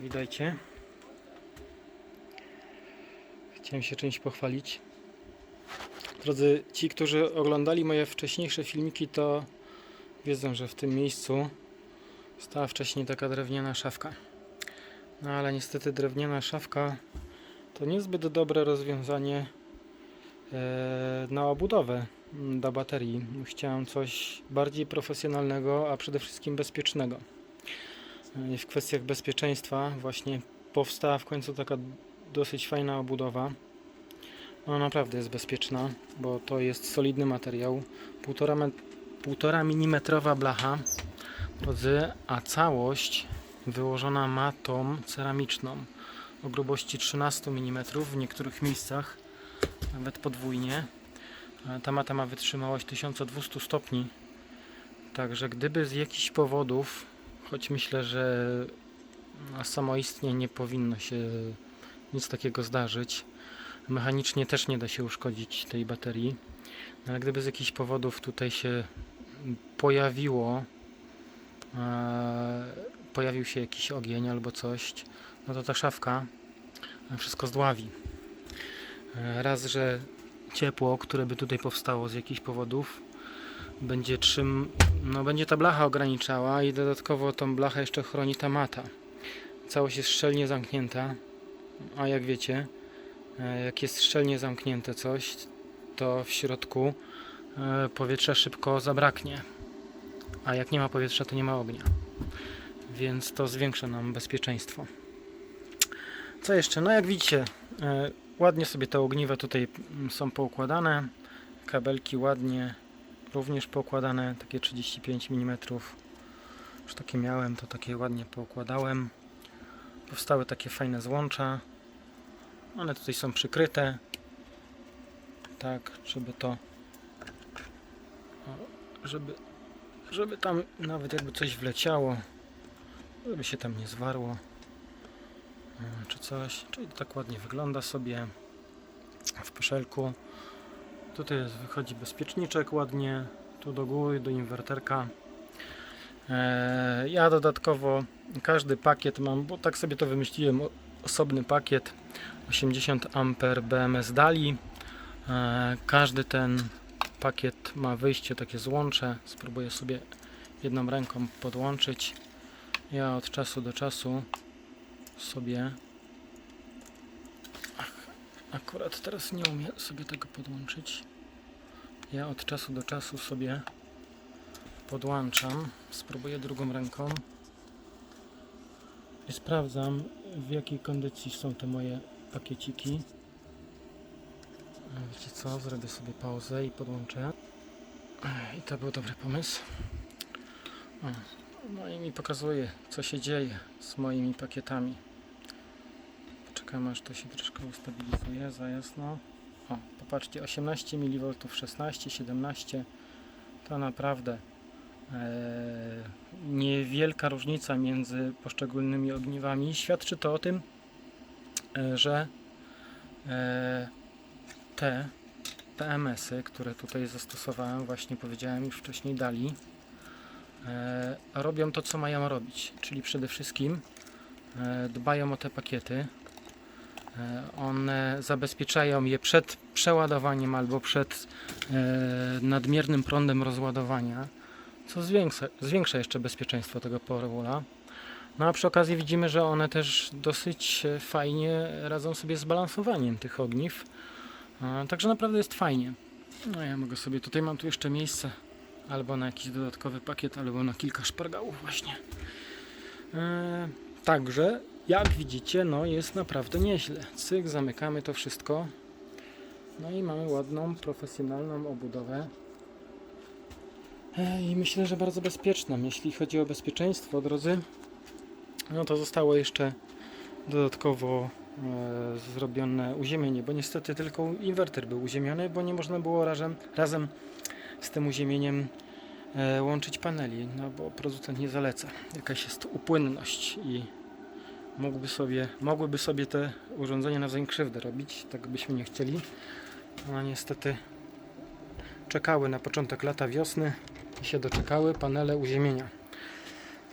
Witajcie. Chciałem się czymś pochwalić. Drodzy, ci, którzy oglądali moje wcześniejsze filmiki, to wiedzą, że w tym miejscu stała wcześniej taka drewniana szafka. No ale niestety drewniana szafka to niezbyt dobre rozwiązanie e, na obudowę mm, do baterii. Chciałem coś bardziej profesjonalnego, a przede wszystkim bezpiecznego. W kwestiach bezpieczeństwa właśnie powstała w końcu taka dosyć fajna obudowa. Ona naprawdę jest bezpieczna, bo to jest solidny materiał. 1,5 me- 1,5 mm blacha, drodzy, a całość wyłożona matą ceramiczną o grubości 13 mm w niektórych miejscach, nawet podwójnie. E, Ta mata ma wytrzymałość 1200 stopni, także gdyby z jakichś powodów, choć myślę, że samoistnie nie powinno się nic takiego zdarzyć, mechanicznie też nie da się uszkodzić tej baterii, no, ale gdyby z jakichś powodów tutaj się pojawiło, e, pojawił się jakiś ogień albo coś, no to ta szafka wszystko zdławi. E, Raz, że ciepło, które by tutaj powstało z jakichś powodów, będzie czym, no będzie ta blacha ograniczała i dodatkowo tą blachę jeszcze chroni ta mata. Całość jest szczelnie zamknięta, a jak wiecie, e, jak jest szczelnie zamknięte coś, to w środku e, powietrza szybko zabraknie, a jak nie ma powietrza, to nie ma ognia. Więc to zwiększa nam bezpieczeństwo. Co jeszcze? No jak widzicie, e, ładnie sobie te ogniwa tutaj mm, są poukładane. Kabelki ładnie również poukładane, takie 35 mm. Już takie miałem, to takie ładnie poukładałem. Powstały takie fajne złącza. One tutaj są przykryte. Tak, żeby to żeby żeby tam nawet jakby coś wleciało, żeby się tam nie zwarło e, czy coś. Czyli to tak ładnie wygląda sobie w peszelku. Tutaj wychodzi bezpieczniczek ładnie, tu do góry, do inwerterka. E, Ja dodatkowo każdy pakiet mam, bo tak sobie to wymyśliłem, osobny pakiet 80 A BMS Dali. E, Każdy ten pakiet ma wyjście takie złącze. Spróbuję sobie jedną ręką podłączyć. Ja od czasu do czasu sobie akurat teraz nie umiem sobie tego podłączyć. Ja od czasu do czasu sobie podłączam. Spróbuję drugą ręką i sprawdzam w jakiej kondycji są te moje pakieciki. A Wiecie co? Zrobię sobie pauzę i podłączę. I to był dobry pomysł. No i mi pokazuje, co się dzieje z moimi pakietami. Poczekamy, aż to się troszkę ustabilizuje za jasno. O, popatrzcie, 18 mV, 16, 17. To naprawdę e, niewielka różnica między poszczególnymi ogniwami. Świadczy to o tym, e, że e, te PMS-y, które tutaj zastosowałem, właśnie powiedziałem już wcześniej, dali, e, robią to, co mają robić, czyli przede wszystkim e, dbają o te pakiety. E, one zabezpieczają je przed przeładowaniem albo przed e, nadmiernym prądem rozładowania, co zwiększa, zwiększa jeszcze bezpieczeństwo tego porula. No a przy okazji widzimy, że one też dosyć fajnie radzą sobie z balansowaniem tych ogniw. E, Także naprawdę jest fajnie. No ja mogę sobie, tutaj mam tu jeszcze miejsce albo na jakiś dodatkowy pakiet, albo na kilka szpargałów właśnie. Także jak widzicie, no jest naprawdę nieźle. Cyk, zamykamy to wszystko. No i mamy ładną, profesjonalną obudowę. E, I myślę, że bardzo bezpieczną. Jeśli chodzi o bezpieczeństwo, drodzy, no to zostało jeszcze dodatkowo e, zrobione uziemienie, bo niestety tylko inwerter był uziemiony, bo nie można było razem, razem z tym uziemieniem e, łączyć paneli, no bo producent nie zaleca. Jakaś jest upłynność i mógłby sobie, mogłyby sobie te urządzenia nawzajem krzywdę robić, tak byśmy nie chcieli. No niestety czekały na początek lata wiosny i się doczekały panele uziemienia.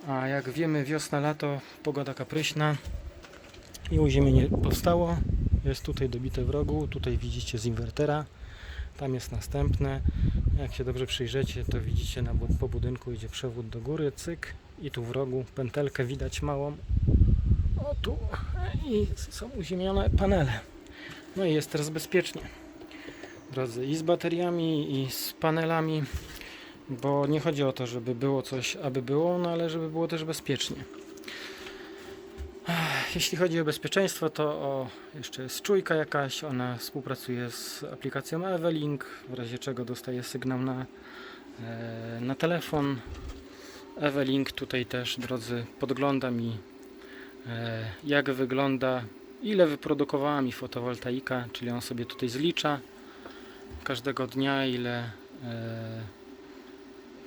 A jak wiemy, wiosna, lato, pogoda kapryśna i uziemienie powstało. Jest tutaj dobite w rogu, tutaj widzicie z inwertera. Tam jest następne. Jak się dobrze przyjrzecie, to widzicie na, po budynku idzie przewód do góry, cyk. I tu w rogu pętelkę widać małą. Tu. I są uziemione panele. No i jest teraz bezpiecznie. Drodzy, i z bateriami, i z panelami, bo nie chodzi o to, żeby było coś, aby było, no ale żeby było też bezpiecznie. Jeśli chodzi o bezpieczeństwo, to o, jeszcze jest czujka jakaś, ona współpracuje z aplikacją Evelink, w razie czego dostaje sygnał na, e, na telefon. Evelink tutaj też, drodzy, podgląda mi jak wygląda, ile wyprodukowała mi fotowoltaika, czyli on sobie tutaj zlicza każdego dnia, ile e,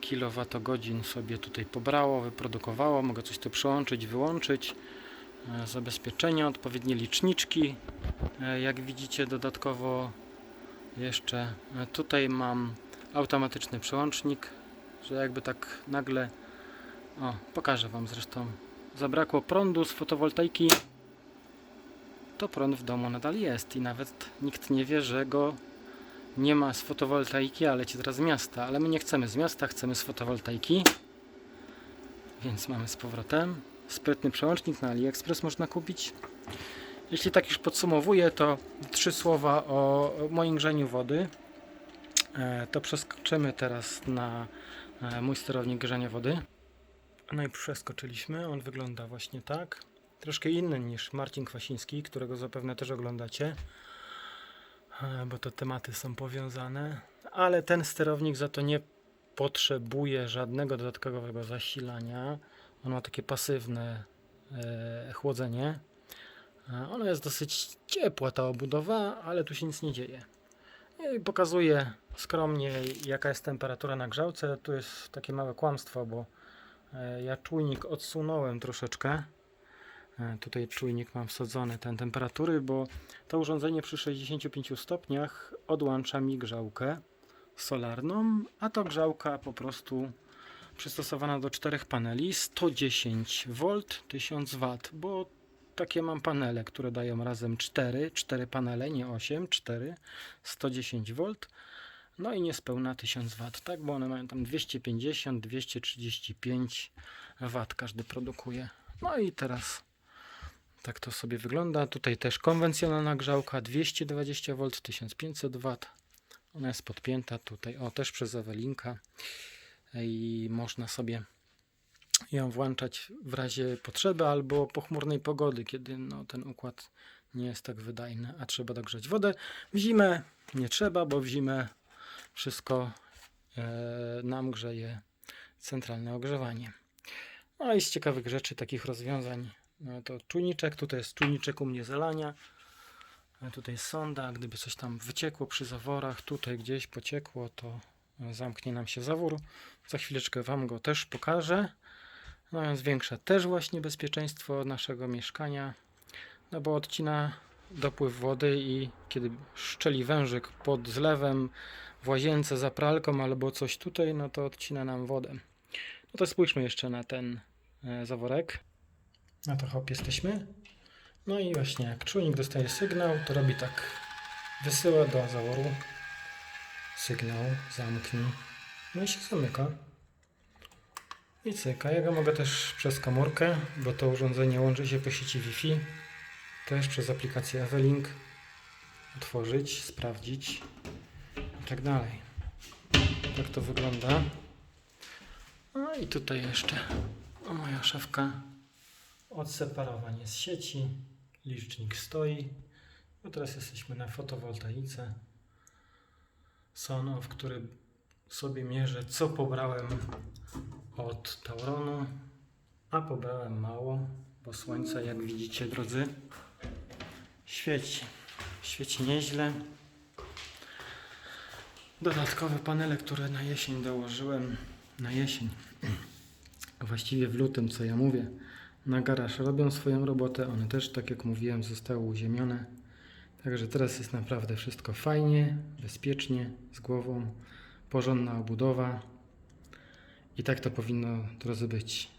kilowatogodzin sobie tutaj pobrało, wyprodukowało. Mogę coś tu przyłączyć, wyłączyć. E, Zabezpieczenia, odpowiednie liczniczki. E, Jak widzicie, dodatkowo jeszcze e, tutaj mam automatyczny przełącznik, że jakby tak nagle, o, pokażę Wam zresztą, zabrakło prądu z fotowoltaiki, to prąd w domu nadal jest i nawet nikt nie wie, że go nie ma z fotowoltaiki, a leci teraz z miasta. Ale my nie chcemy z miasta, chcemy z fotowoltaiki. Więc mamy z powrotem. Sprytny przełącznik na AliExpress można kupić. Jeśli tak już podsumowuję, to trzy słowa o moim grzaniu wody. E, To przeskoczymy teraz na e, mój sterownik grzania wody. No i przeskoczyliśmy. On wygląda właśnie tak. Troszkę inny niż Marcin Kwasiński, którego zapewne też oglądacie e, bo to tematy są powiązane, ale ten sterownik za to nie potrzebuje żadnego dodatkowego zasilania. On ma takie pasywne e, chłodzenie. E, Ona jest dosyć ciepła ta obudowa, ale tu się nic nie dzieje. I pokazuje skromnie jaka jest temperatura na grzałce. Tu jest takie małe kłamstwo, bo ja czujnik odsunąłem troszeczkę. E, Tutaj czujnik mam wsadzony ten temperatury, bo to urządzenie przy 65 stopniach odłącza mi grzałkę solarną, a to grzałka po prostu przystosowana do czterech paneli 110 V 1000 W, bo takie mam panele, które dają razem 4, 4 panele, nie 8, 4, 110 V. No i niespełna 1000 W, tak, bo one mają tam 250, 235 W każdy produkuje. No i teraz tak to sobie wygląda. Tutaj też konwencjonalna grzałka 220 V, 1500 W. Ona jest podpięta tutaj, o też przez Ewelinka i można sobie ją włączać w razie potrzeby albo pochmurnej pogody, kiedy no, ten układ nie jest tak wydajny, a trzeba dogrzać wodę. W zimę nie trzeba, bo w zimę wszystko e, nam grzeje centralne ogrzewanie. No i z ciekawych rzeczy, takich rozwiązań, no to czujniczek, tutaj jest czujniczek u mnie zalania, a tutaj jest sonda, gdyby coś tam wyciekło przy zaworach, tutaj gdzieś pociekło, to e, zamknie nam się zawór. Za chwileczkę Wam go też pokażę. No więc zwiększa też właśnie bezpieczeństwo naszego mieszkania, no bo odcina dopływ wody i kiedy szczeli wężyk pod zlewem w łazience za pralką albo coś tutaj, no to odcina nam wodę. No to spójrzmy jeszcze na ten e, zaworek. No to hop, jesteśmy. No i właśnie jak czujnik dostaje sygnał, to robi tak. Wysyła do zaworu sygnał, zamknij. No i się zamyka. I cyka. Ja go mogę też przez komórkę, bo to urządzenie łączy się po sieci Wi-Fi. Też przez aplikację Evelink. Otworzyć, sprawdzić i tak dalej. Tak to wygląda. No i tutaj jeszcze moja szafka. Odseparowanie z sieci. Licznik stoi. No teraz jesteśmy na fotowoltaice. Sono, w którym sobie mierzę, co pobrałem od Tauronu, a pobrałem mało, bo słońce, jak widzicie, drodzy, świeci. Świeci nieźle. Dodatkowe panele, które na jesień dołożyłem, na jesień, właściwie w lutym, co ja mówię, na garaż robią swoją robotę. One też, tak jak mówiłem, zostały uziemione. Także teraz jest naprawdę wszystko fajnie, bezpiecznie, z głową, porządna obudowa. I tak to powinno, drodzy, być.